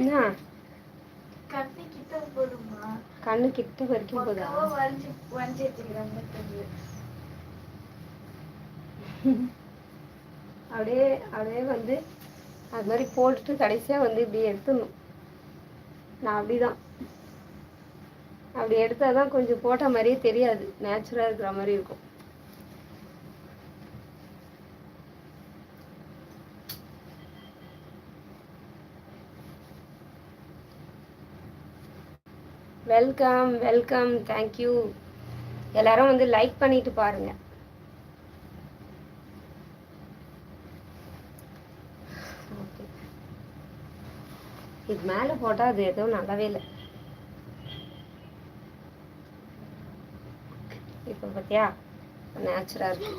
என்ன கண்ணு கிட்ட போடுமா கண்ணு கிட்ட வரைக்கும் போதா வரைஞ்சு வரைஞ்சு அப்படியே அப்படியே வந்து அது மாதிரி போட்டுட்டு கடைசியாக வந்து இப்படி எடுத்துடணும். நான் அப்படிதான். அப்படி எடுத்தால் தான் கொஞ்சம் போட்ட மாதிரியே தெரியாது. நேச்சுரலாக இருக்கிற மாதிரி இருக்கும். வெல்கம் வெல்கம் தேங்க்யூ எல்லாரும் வந்து லைக் பண்ணிட்டு பாருங்க. இது மேலே போட்டால் அது எதுவும் நல்லாவே இல்லை. இப்போ பார்த்தியா நேச்சுரலாக இருக்கு.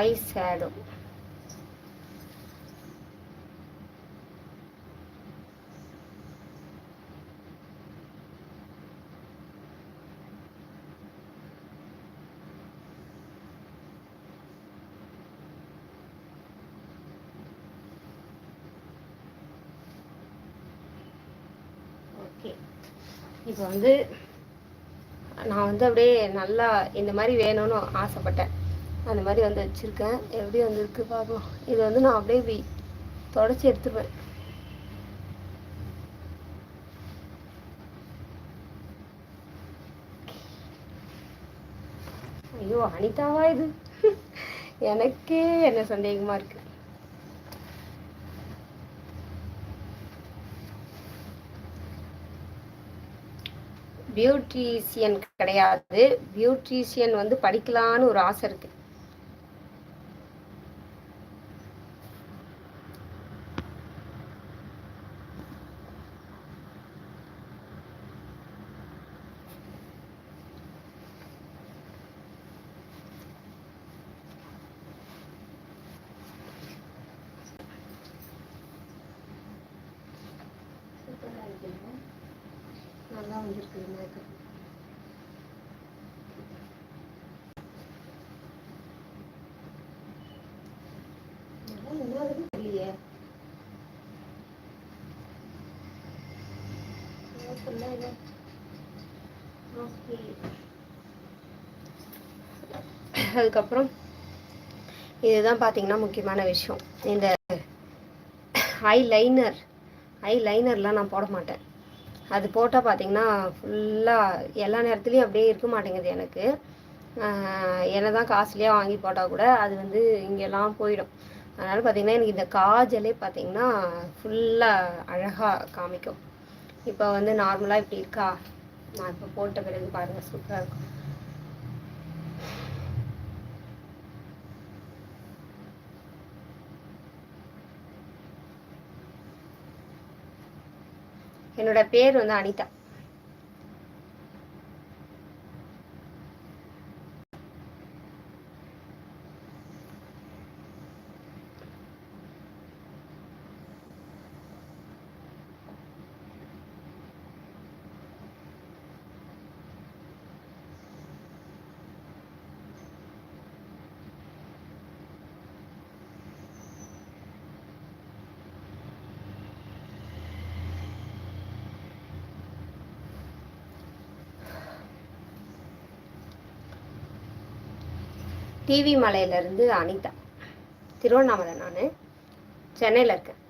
ஐ ஷேடோ ஓகே இப்போ வந்து நான் வந்து அப்படியே நல்லா இந்த மாதிரி வேணும்னு ஆசைப்பட்டேன். அந்த மாதிரி வந்து வச்சுருக்கேன். எப்படி வந்திருக்கு பார்ப்போம் இது வந்து நான் அப்படியே வி தொடச்சி எடுத்துருவேன். ஐயோ அனிதாவா இது? எனக்கே என்ன சந்தேகமா இருக்கு. பியூட்டிஷியன் கிடையாது. பியூட்டிஷியன் வந்து படிக்கலான்னு ஒரு ஆசை இருக்கு. தான் வந்திருக்கு மேக்கப் தெரியலையே. அதுக்கப்புறம் இதுதான் பார்த்தீங்கன்னா முக்கியமான விஷயம். இந்த ஐ லைனர் ஐ லைனர்லாம் நான் போட மாட்டேன். அது போட்டால் பார்த்தீங்கன்னா ஃபுல்லாக எல்லா நேரத்துலையும் அப்படியே இருக்க மாட்டேங்குது எனக்கு. என்ன தான் காஸ்ட்லியாக வாங்கி போட்டால் கூட அது வந்து இங்கெல்லாம் போயிடும். அதனால் பார்த்தீங்கன்னா எனக்கு இந்த காஜலே பார்த்தீங்கன்னா ஃபுல்லாக அழகாக காமிக்கும். இப்போ வந்து நார்மலாக இப்படி இருக்கா? நான் இப்போ போட்ட பிறகு பாருங்கள் சூப்பராக இருக்கும். என்னோட பேர் வந்து அனிதா. டிவி மலையிலேருந்து அனிதா. திருவண்ணாமலை நான். சென்னையில் இருக்கேன்.